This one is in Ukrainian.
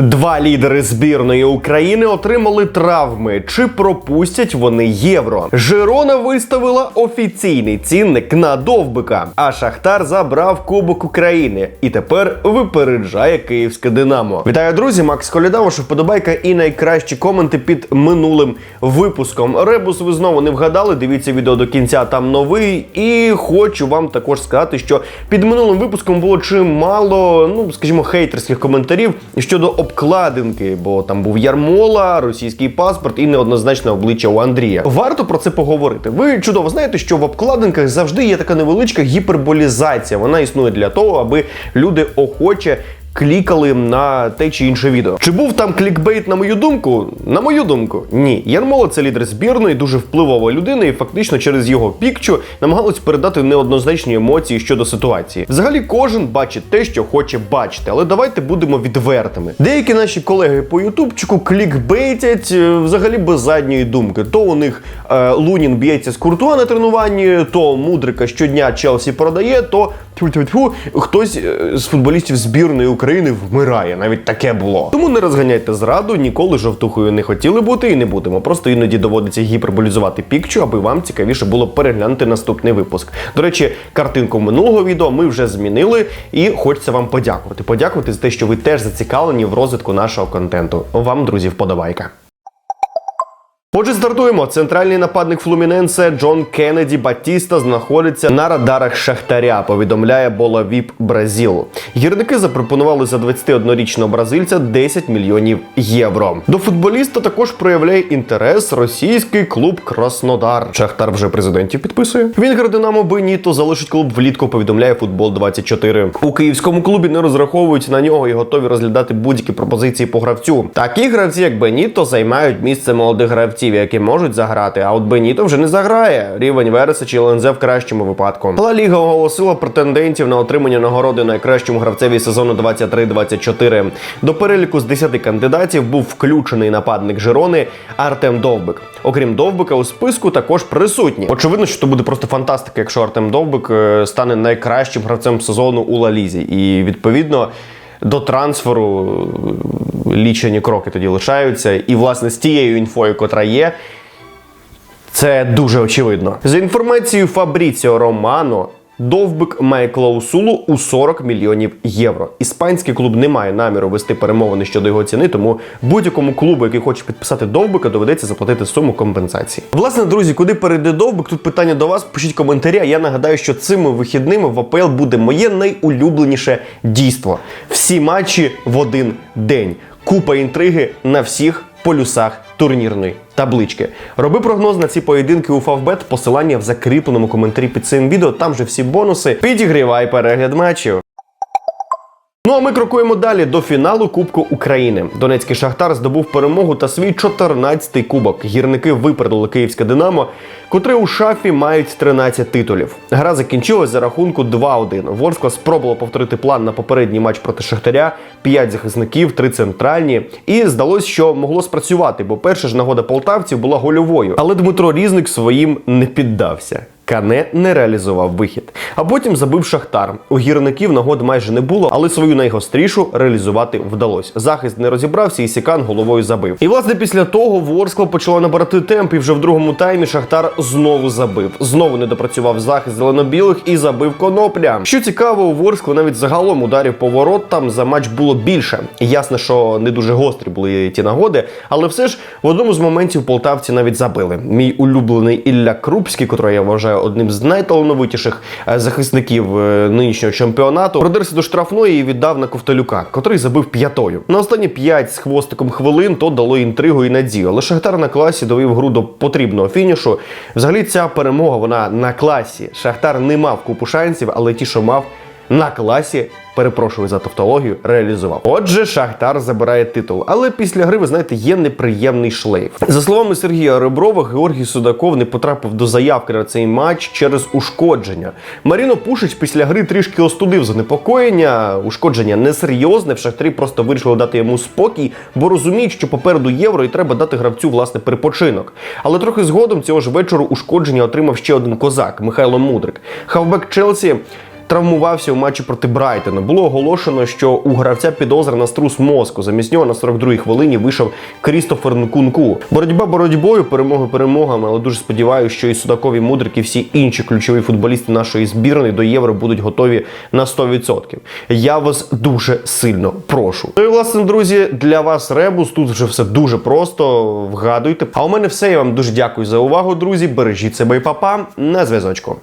Два лідери збірної України отримали травми. Чи пропустять вони євро? Жирона виставила офіційний цінник на довбика, а Шахтар забрав Кубок України і тепер випереджає київське Динамо. Вітаю, друзі! Макс Коляда, ваша вподобайка і найкращі коменти під минулим випуском. Ребус ви знову не вгадали. Дивіться відео до кінця. Там новий. І хочу вам також сказати, що під минулим випуском було чимало, ну скажімо, хейтерських коментарів щодо обкладинки, бо там був Ярмола, російський паспорт і неоднозначне обличчя у Андрія. Варто про це поговорити. Ви чудово знаєте, що в обкладинках завжди є така невеличка гіперболізація. Вона існує для того, аби люди охоче. Клікали на те чи інше відео. Чи був там клікбейт, на мою думку? На мою думку, ні. Ярмола це лідер збірної, дуже впливова людина, і фактично через його пікчу намагалось передати неоднозначні емоції щодо ситуації. Взагалі, кожен бачить те, що хоче бачити, але давайте будемо відвертими. Деякі наші колеги по ютубчику клікбейтять е, взагалі без задньої думки. То у них е, Лунін б'ється з Куртуа на тренуванні, то Мудрика щодня Челсі продає, то тьфу-тьфу-тьфу, хтось е, з футболістів збірної України вмирає. Навіть таке було. Тому не розганяйте зраду, ніколи жовтухою не хотіли бути і не будемо. Просто іноді доводиться гіперболізувати пікчу, аби вам цікавіше було переглянути наступний випуск. До речі, картинку минулого відео ми вже змінили, і хочеться вам подякувати. Подякувати за те, що ви теж зацікавлені в розвитку нашого контенту. Вам, друзі, вподобайка. Отже, стартуємо. Центральний нападник Флуміненсе Джон Кеннеді Батіста знаходиться на радарах Шахтаря. Повідомляє Болавіп Бразіл. Гірники запропонували за 21-річного бразильця 10 мільйонів євро. До футболіста також проявляє інтерес російський клуб Краснодар. Шахтар вже президентів підписує. Вінгер Динамо Беніто залишить клуб влітку. Повідомляє футбол 24 У київському клубі не розраховують на нього і готові розглядати будь-які пропозиції по гравцю. Такі гравці, як Беніто, займають місце молодих гравців, які можуть заграти. А от Беніто вже не заграє. Рівень Вереса чи ЛНЗ в кращому випадку. Ла Ліга оголосила претендентів на отримання нагороди найкращому гравцеві сезону 23-24. До переліку з 10 кандидатів був включений нападник Жирони Артем Довбик. Окрім Довбика, у списку також присутні. Очевидно, що це буде просто фантастика, якщо Артем Довбик е, стане найкращим гравцем сезону у Ла Лізі. І відповідно. До трансферу лічені кроки тоді лишаються, і власне з тією інфою, котра є, це дуже очевидно. За інформацією Фабріціо Романо, Довбик має клаусулу у 40 мільйонів євро. Іспанський клуб не має наміру вести перемовини щодо його ціни, тому будь-якому клубу, який хоче підписати Довбика, доведеться заплатити суму компенсації. Власне, друзі, куди перейде Довбик? Тут питання до вас. Пишіть коментарі. А я нагадаю, що цими вихідними в АПЛ буде моє найулюбленіше дійство. Всі матчі в один день. Купа інтриги на всіх полюсах турнірної таблички. Роби прогноз на ці поєдинки у Фавбет. Посилання в закріпленому коментарі під цим відео. Там же всі бонуси. Підігрівай перегляд матчів. Ну а ми крокуємо далі до фіналу Кубку України. Донецький Шахтар здобув перемогу та свій 14-й кубок. Гірники випередили київське Динамо, котре у шафі мають 13 титулів. Гра закінчилась за рахунку 2-1. Ворскла спробувала повторити план на попередній матч проти Шахтаря: 5 захисників, 3 центральні. І здалось, що могло спрацювати, бо перша ж нагода полтавців була гольовою. Але Дмитро Різник своїм не піддався. Кане не реалізував вихід. А потім забив Шахтар. У гірників нагод майже не було, але свою найгострішу реалізувати вдалося. Захист не розібрався, і Сікан головою забив. І власне після того Ворскла почала набирати темп, і вже в другому таймі Шахтар знову забив. Знову не допрацював захист зелено-білих і забив конопля. Що цікаво, у Ворскла навіть загалом ударів по воротам за матч було більше. Ясно, що не дуже гострі були ті нагоди, але все ж в одному з моментів полтавці навіть забили. Мій улюблений Ілля Крупський, котрий я вважаю одним з найталановитіших е, захисників е, нинішнього чемпіонату, продерся до штрафної і віддав на Ковталюка, котрий забив п'ятою. На останні п'ять з хвостиком хвилин то дало інтригу і надію. Але Шахтар на класі довів гру до потрібного фінішу. Взагалі, ця перемога вона на класі. Шахтар не мав купу шансів, але ті, що мав на класі. Перепрошую за тавтологію, реалізував. Отже, Шахтар забирає титул. Але після гри, ви знаєте, є неприємний шлейф. За словами Сергія Реброва, Георгій Судаков не потрапив до заявки на цей матч через ушкодження. Маріно Пушич після гри трішки остудив занепокоєння. Ушкодження несерйозне. В Шахтарі просто вирішили дати йому спокій, бо розуміють, що попереду євро і треба дати гравцю власне перепочинок. Але трохи згодом цього ж вечору ушкодження отримав ще один козак Михайло Мудрик. Хавбек Челсі травмувався у матчі проти Брайтона. Було оголошено, що у гравця підозра на струс мозку. Замість нього на 42-й хвилині вийшов Крістофер Нкунку. Боротьба боротьбою, перемоги перемогами, але дуже сподіваюся, що і Судакові Мудрик, і всі інші ключові футболісти нашої збірної до євро будуть готові на 100%. Я вас дуже сильно прошу. Ну і власне, друзі, для вас ребус. Тут вже все дуже просто. Вгадуйте. А у мене все. Я вам дуже дякую за увагу, друзі. Бережіть себе і папа. На зв'язочку.